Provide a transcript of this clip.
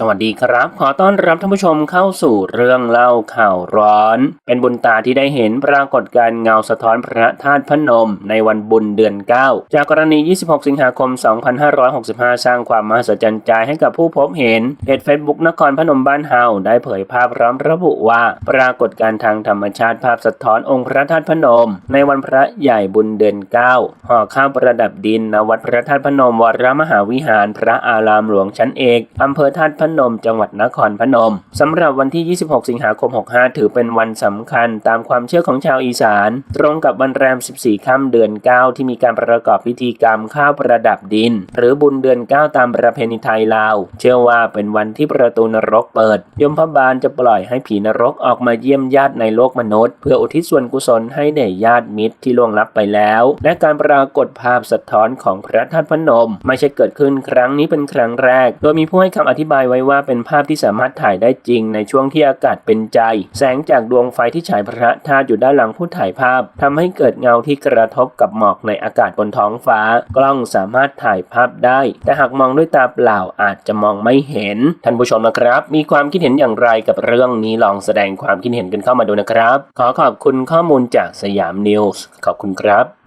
สวัสดีครับ ขอต้อนรับท่านผู้ชมเข้าสู่เรื่องเล่าข่าวร้อน เป็นบุญตาที่ได้เห็นปรากฏการณ์เงาสะท้อนพระธาตุพนม ในวันบุญเดือน 9 จากกรณี 26 สิงหาคม 2565 สร้างความมหัศจรรย์ใจให้กับผู้พบเห็นเพจเฟซบุ๊กนครพนมบ้านเฮาได้เผยภาพพร้อมระบุว่า ปรากฏการณ์ทางธรรมชาติภาพสะท้อนองค์พระธาตุพนม ในวันพระใหญ่บุญเดือน 9ห่อข้าวประดับดินณวัดพระธาตุพนมวรมหาวิหารพระอารามหลวงชั้นเอกอำเภอธาตุพนม จังหวัดนครพนมสำหรับวันที่ 26 สิงหาคม 65 ถือเป็นวันสำคัญตามความเชื่อของชาวอีสาน ตรงกับวันแรม 14 ค่ำเดือน 9 ที่มีการประกอบพิธีกรรมข้าวประดับดิน หรือบุญเดือน 9 ตามประเพณีไทยลาว เชื่อว่าเป็นวันที่ประตูนรกเปิด ยมพบาลจะปล่อยให้ผีนรกออกมาเยี่ยมญาติในโลกมนุษย์ เพื่ออุทิศส่วนกุศลให้แด่ญาติมิตรที่ล่วงลับไปแล้ว และการปรากฏภาพสะท้อนของพระธาตุพนม ไม่ใช่เกิดขึ้นครั้งนี้เป็นครั้งแรก โดยมีผู้ให้คำอธิบายไว้ว่าเป็นภาพที่สามารถถ่ายได้จริงในช่วงที่อากาศเป็นใจ แสงจากดวงไฟที่ฉายพระธาตุอยู่ด้านหลังผู้ถ่ายภาพทำให้เกิดเงาที่กระทบกับหมอกในอากาศบนท้องฟ้า กล้องสามารถถ่ายภาพได้ แต่หากมองด้วยตาเปล่าอาจจะมองไม่เห็น ท่านผู้ชมนะครับ มีความคิดเห็นอย่างไรกับเรื่องนี้ลองแสดงความคิดเห็นกันเข้ามาดูนะครับ ขอขอบคุณข้อมูลจากสยามนิวส์ขอบคุณครับ